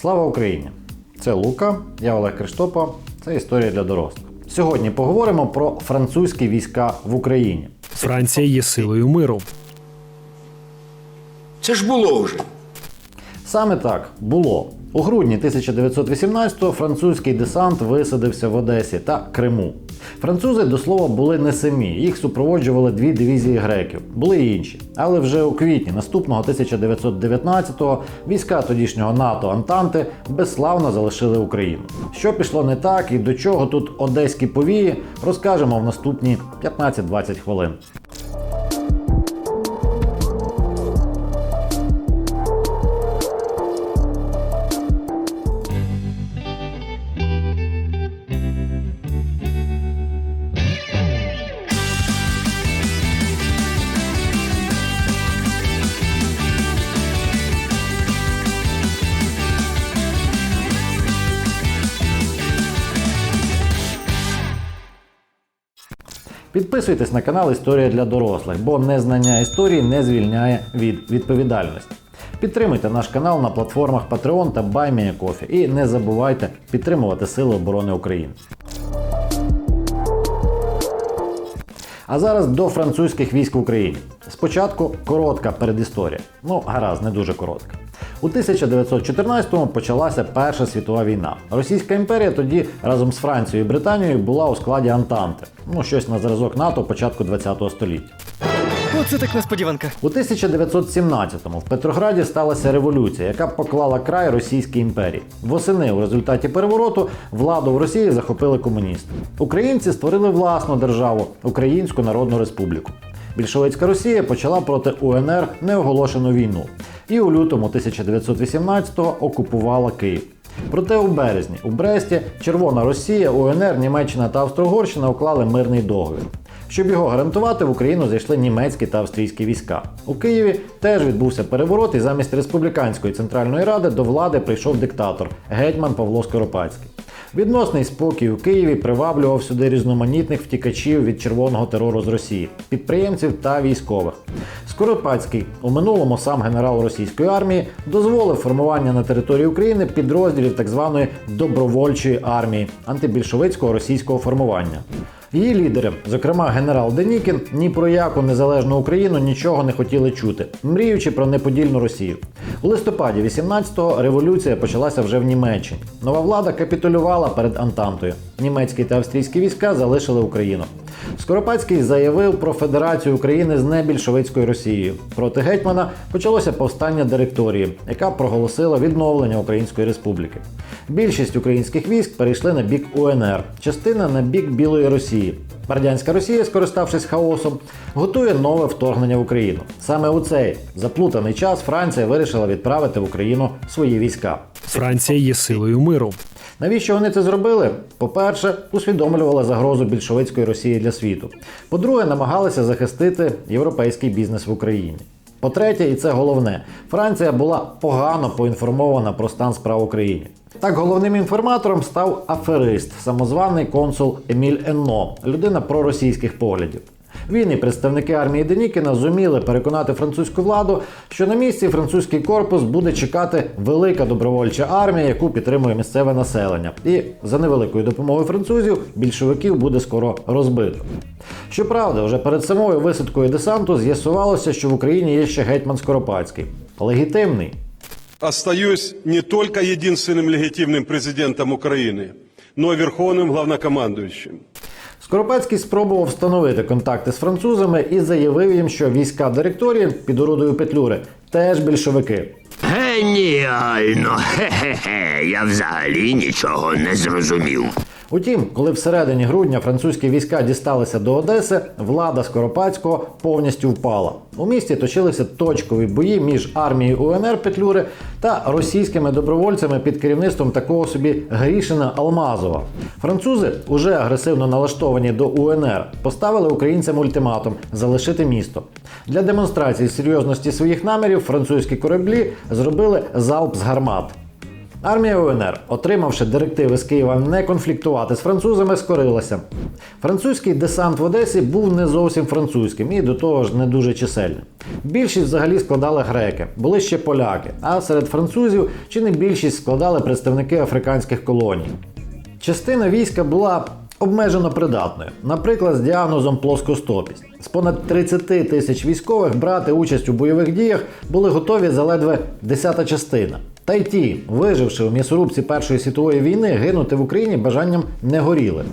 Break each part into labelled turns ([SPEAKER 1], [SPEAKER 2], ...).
[SPEAKER 1] Слава Україні! Це Лука, я Олег Криштопа. Це історія для дорослих. Сьогодні поговоримо про французькі війська в Україні.
[SPEAKER 2] Франція є силою миру.
[SPEAKER 3] Це ж було вже.
[SPEAKER 1] Саме так було. У грудні 1918-го французький десант висадився в Одесі та Криму. Французи, до слова, були не самі. Їх супроводжували дві дивізії греків, були й інші. Але вже у квітні наступного 1919-го війська тодішнього НАТО Антанти безславно залишили Україну. Що пішло не так і до чого тут одеські повії, розкажемо в наступні 15-20 хвилин. Підписуйтесь на канал Історія для дорослих, бо незнання історії не звільняє від відповідальності. Підтримуйте наш канал на платформах Patreon та BuyMeACoffee і не забувайте підтримувати Сили оборони України. А зараз до французьких військ в Україні. Спочатку коротка передісторія. Ну, гаразд, не дуже коротка. У 1914-му почалася Перша світова війна. Російська імперія тоді разом з Францією і Британією була у складі Антанти. Ну, щось на зразок НАТО початку 20 століття.
[SPEAKER 4] Оце так несподіванка.
[SPEAKER 1] У 1917-му в Петрограді сталася революція, яка поклала край Російській імперії. Восени у результаті перевороту владу в Росії захопили комуністи. Українці створили власну державу Українську Народну Республіку. Більшовицька Росія почала проти УНР неоголошену війну і у лютому 1918-го окупувала Київ. Проте у березні у Бресті Червона Росія, УНР, Німеччина та Австро-Угорщина уклали мирний договір. Щоб його гарантувати, в Україну зайшли німецькі та австрійські війська. У Києві теж відбувся переворот, і замість республіканської центральної ради до влади прийшов диктатор гетьман Павло Скоропадський. Відносний спокій у Києві приваблював сюди різноманітних втікачів від червоного терору з Росії, підприємців та військових. Скоропадський, у минулому сам генерал російської армії, дозволив формування на території України підрозділів так званої добровольчої армії антибільшовицького російського формування. Її лідери, зокрема генерал Денікін, ні про яку незалежну Україну нічого не хотіли чути, мріючи про неподільну Росію. У листопаді 18-го революція почалася вже в Німеччині. Нова влада капітулювала перед Антантою. Німецькі та австрійські війська залишили Україну. Скоропадський заявив про федерацію України з небільшовицькою Росією. Проти гетьмана почалося повстання директорії, яка проголосила відновлення Української республіки. Більшість українських військ перейшли на бік УНР, частина на бік Білої Росії. Радянська Росія, скориставшись хаосом, готує нове вторгнення в Україну. Саме у цей заплутаний час Франція вирішила відправити в Україну свої війська.
[SPEAKER 2] Франція є силою миру.
[SPEAKER 1] Навіщо вони це зробили? По-перше, усвідомлювали загрозу більшовицької Росії для світу. По-друге, намагалися захистити європейський бізнес в Україні. По-третє, і це головне, Франція була погано поінформована про стан справ в Україні. Так, головним інформатором став аферист, самозваний консул Еміль Енно, людина проросійських поглядів. Він і представники армії Денікіна зуміли переконати французьку владу, що на місці французький корпус буде чекати велика добровольча армія, яку підтримує місцеве населення. І за невеликою допомогою французів більшовиків буде скоро розбито. Щоправда, вже перед самою висадкою десанту з'ясувалося, що в Україні є ще гетьман Скоропадський. Легітимний,
[SPEAKER 5] Остаюсь не только единственным легитимным президентом Украины, но и верховным главнокомандующим.
[SPEAKER 1] Скоропадський спробував встановити контакти з французами і заявив їм, що війська директорії під орудою Петлюри теж більшовики.
[SPEAKER 3] Геніально! Хе-хе-хе, я взагалі нічого не зрозумів.
[SPEAKER 1] Утім, коли всередині грудня французькі війська дісталися до Одеси, влада Скоропадського повністю впала. У місті точилися точкові бої між армією УНР Петлюри та російськими добровольцями під керівництвом такого собі Грішина Алмазова. Французи, уже агресивно налаштовані до УНР, поставили українцям ультиматум залишити місто. Для демонстрації серйозності своїх намірів французькі кораблі зробили залп з гармат. Армія УНР, отримавши директиви з Києва не конфліктувати з французами, скорилася. Французький десант в Одесі був не зовсім французьким і до того ж не дуже чисельним. Більшість взагалі складали греки, були ще поляки, а серед французів чи не більшість складали представники африканських колоній. Частина війська була обмежено придатною, наприклад, з діагнозом плоскостопість. З понад 30 тисяч військових брати участь у бойових діях були готові за ледве десята частина. Та й ті, виживши у м'ясорубці Першої світової війни, гинути в Україні бажанням не горіли.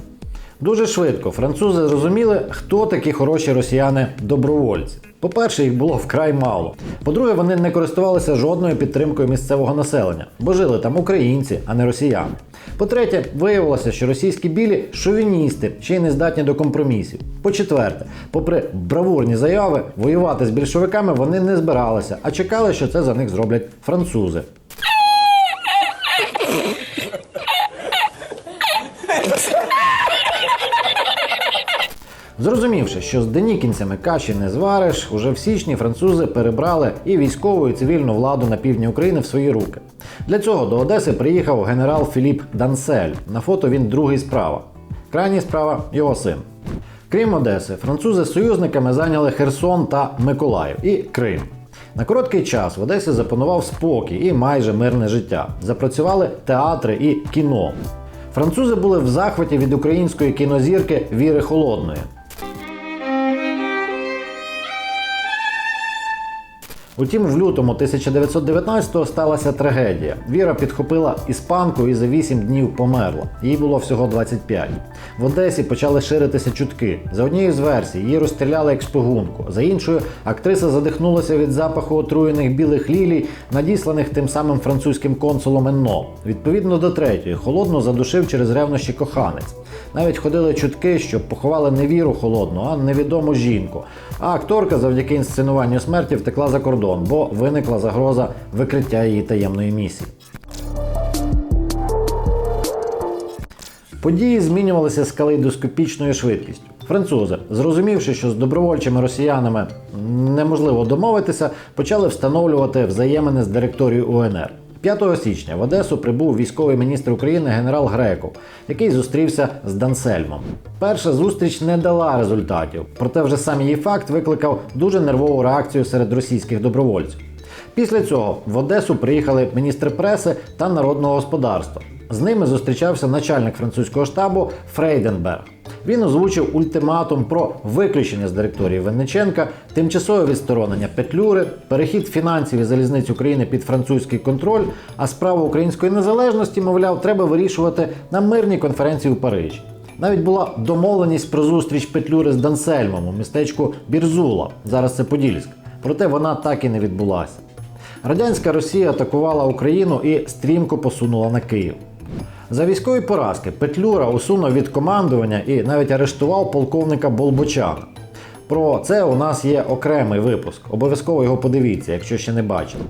[SPEAKER 1] Дуже швидко французи зрозуміли, хто такі хороші росіяни-добровольці. По-перше, їх було вкрай мало. По-друге, вони не користувалися жодною підтримкою місцевого населення, бо жили там українці, а не росіяни. По-третє, виявилося, що російські білі шовіністи ще й не здатні до компромісів. По-четверте, попри бравурні заяви, воювати з більшовиками вони не збиралися, а чекали, що це за них зроблять французи. Зрозумівши, що з денікінцями каші не звариш, уже в січні французи перебрали і військову, і цивільну владу на півдні України в свої руки. Для цього до Одеси приїхав генерал Філіп Дансель. На фото він другий справа. Крайній справа його син. Крім Одеси, французи з союзниками зайняли Херсон та Миколаїв і Крим. На короткий час в Одесі запанував спокій і майже мирне життя. Запрацювали театри і кіно. Французи були в захваті від української кінозірки Віри Холодної. Утім, в лютому 1919-го сталася трагедія. Віра підхопила іспанку і за 8 днів померла. Їй було всього 25. В Одесі почали ширитися чутки. За однією з версій, її розстріляли як шпигунку. За іншою, актриса задихнулася від запаху отруєних білих лілій, надісланих тим самим французьким консулом Енно. Відповідно до третьої, холодну задушив через ревнощі коханець. Навіть ходили чутки, що поховали не віру холодну, а невідому жінку. А акторка завдяки інсценуванню смерті втекла за кордон, бо виникла загроза викриття її таємної місії. Події змінювалися з калейдоскопічною швидкістю. Французи, зрозумівши, що з добровольчими росіянами неможливо домовитися, почали встановлювати взаємини з директорією УНР. 5 січня в Одесу прибув військовий міністр України генерал Греков, який зустрівся з Дансельмом. Перша зустріч не дала результатів, проте вже сам її факт викликав дуже нервову реакцію серед російських добровольців. Після цього в Одесу приїхали міністр преси та народного господарства. З ними зустрічався начальник французького штабу Фрейденберг. Він озвучив ультиматум про виключення з директорії Винниченка, тимчасове відсторонення Петлюри, перехід фінансів і залізниць України під французький контроль, а справу української незалежності, мовляв, треба вирішувати на мирній конференції у Парижі. Навіть була домовленість про зустріч Петлюри з Дансельмом у містечку Бірзула, зараз це Подільськ. Проте вона так і не відбулася. Радянська Росія атакувала Україну і стрімко посунула на Київ. За військові поразки Петлюра усунув від командування і навіть арештував полковника Болбочана. Про це у нас є окремий випуск. Обов'язково його подивіться, якщо ще не бачили.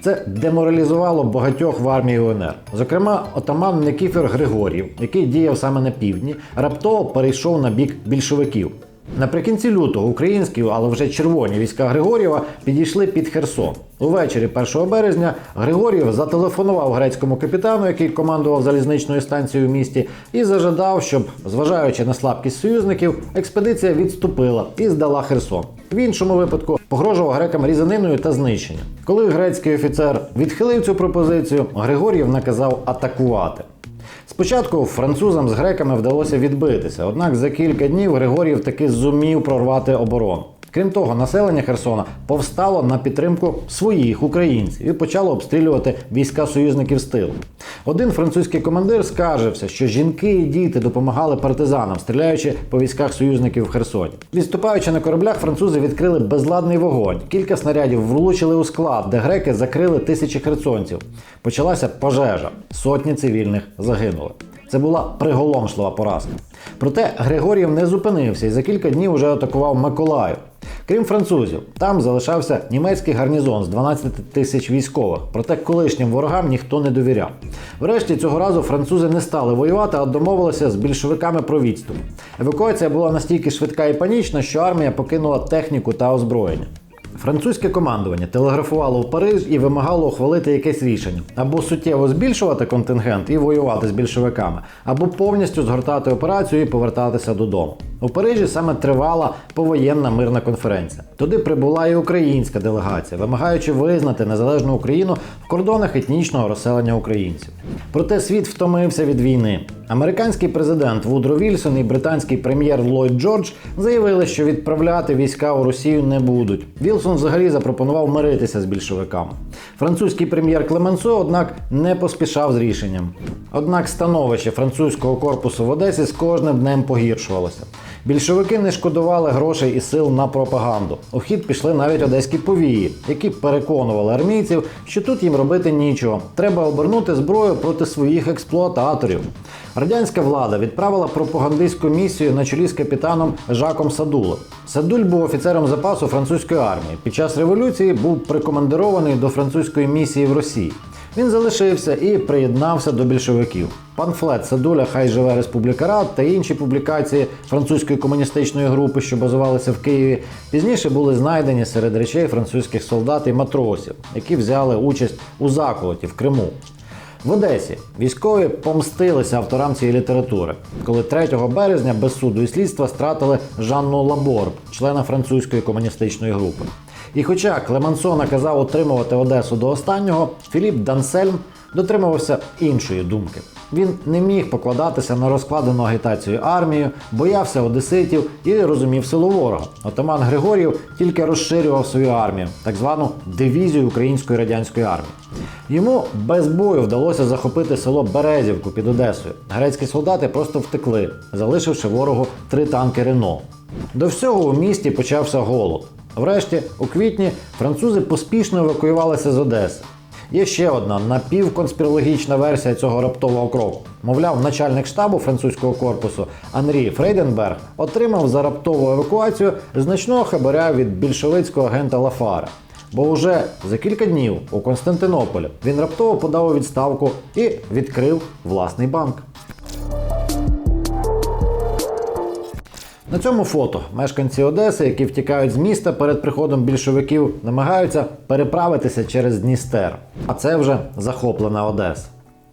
[SPEAKER 1] Це деморалізувало багатьох в армії УНР. Зокрема, отаман Никіфер Григорів, який діяв саме на півдні, раптово перейшов на бік більшовиків. Наприкінці лютого українські, але вже червоні війська Григорєва підійшли під Херсон. Увечері 1 березня Григорєв зателефонував грецькому капітану, який командував залізничною станцією в місті, і зажадав, щоб, зважаючи на слабкість союзників, експедиція відступила і здала Херсон. В іншому випадку погрожував грекам різаниною та знищенням. Коли грецький офіцер відхилив цю пропозицію, Григорєв наказав атакувати. Спочатку французам з греками вдалося відбитися, однак за кілька днів Григорів таки зумів прорвати оборону. Крім того, населення Херсона повстало на підтримку своїх українців і почало обстрілювати війська союзників з тилу. Один французький командир скаржився, що жінки і діти допомагали партизанам, стріляючи по військах союзників в Херсоні. Відступаючи на кораблях, французи відкрили безладний вогонь. Кілька снарядів влучили у склад, де греки закрили тисячі херсонців. Почалася пожежа. Сотні цивільних загинули. Це була приголомшлива поразка. Проте Григорів не зупинився і за кілька днів уже атакував Миколаїв. Крім французів, там залишався німецький гарнізон з 12 тисяч військових. Проте колишнім ворогам ніхто не довіряв. Врешті цього разу французи не стали воювати, а домовилися з більшовиками про відступ. Евакуація була настільки швидка і панічна, що армія покинула техніку та озброєння. Французьке командування телеграфувало в Париж і вимагало ухвалити якесь рішення або суттєво збільшувати контингент і воювати з більшовиками, або повністю згортати операцію і повертатися додому. У Парижі саме тривала повоєнна мирна конференція. Туди прибула і українська делегація, вимагаючи визнати незалежну Україну в кордонах етнічного розселення українців. Проте світ втомився від війни. Американський президент Вудро Вільсон і британський прем'єр Ллойд Джордж заявили, що відправляти війська у Росію не будуть. Вілсон взагалі запропонував миритися з більшовиками. Французький прем'єр Клеменсо, однак, не поспішав з рішенням. Однак становище французького корпусу в Одесі з кожним днем погіршувалося. Більшовики не шкодували грошей і сил на пропаганду. У хід пішли навіть одеські повії, які переконували армійців, що тут їм робити нічого. Треба обернути зброю проти своїх експлуататорів. Радянська влада відправила пропагандистську місію на чолі з капітаном Жаком Садулом. Садуль був офіцером запасу французької армії. Під час революції був прикомандирований до французької місії в Росії. Він залишився і приєднався до більшовиків. Памфлет Садуля Хай живе Республіка Рад та інші публікації французької комуністичної групи, що базувалися в Києві, пізніше були знайдені серед речей французьких солдат і матросів, які взяли участь у заколоті в Криму. В Одесі військові помстилися авторам цієї літератури, коли 3 березня без суду і слідства стратили Жанну Лабор, члена французької комуністичної групи. І хоча Клемансо наказав утримувати Одесу до останнього, Філіп Дансельм дотримувався іншої думки. Він не міг покладатися на розкладену агітацію армію, боявся одеситів і розумів силу ворога. Отаман Григорів тільки розширював свою армію, так звану дивізію української радянської армії. Йому без бою вдалося захопити село Березівку під Одесою. Грецькі солдати просто втекли, залишивши ворогу три танки Рено. До всього у місті почався голод. Врешті, у квітні, французи поспішно евакуювалися з Одеси. Є ще одна напівконспірологічна версія цього раптового кроку. Мовляв, начальник штабу французького корпусу Анрі Фрейденберг отримав за раптову евакуацію значного хабаря від більшовицького агента Лафара. Бо уже за кілька днів у Константинополі він раптово подав у відставку і відкрив власний банк. На цьому фото мешканці Одеси, які втікають з міста перед приходом більшовиків, намагаються переправитися через Дністер. А це вже захоплена Одеса.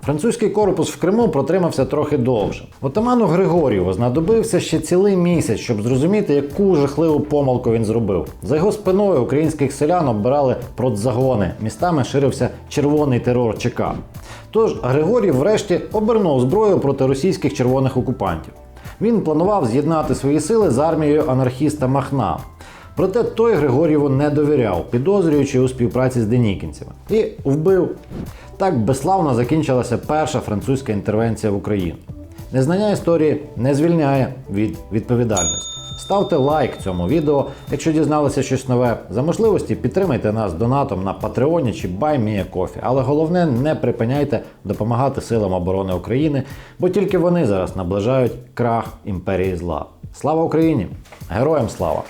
[SPEAKER 1] Французький корпус в Криму протримався трохи довше. Отаману Григорієву знадобився ще цілий місяць, щоб зрозуміти, яку жахливу помилку він зробив. За його спиною українських селян оббирали продзагони. Містами ширився червоний терор ЧК. Тож Григорів врешті обернув зброю проти російських червоних окупантів. Він планував з'єднати свої сили з армією анархіста Махна. Проте той Григорєву не довіряв, підозрюючи у співпраці з денікінцями. І вбив. Так безславно закінчилася перша французька інтервенція в Україну. Незнання історії не звільняє від відповідальності. Ставте лайк цьому відео, якщо дізналися щось нове. За можливості підтримайте нас донатом на Патреоні чи BuyMeACoffee. Але головне, не припиняйте допомагати силам оборони України, бо тільки вони зараз наближають крах імперії зла. Слава Україні! Героям слава!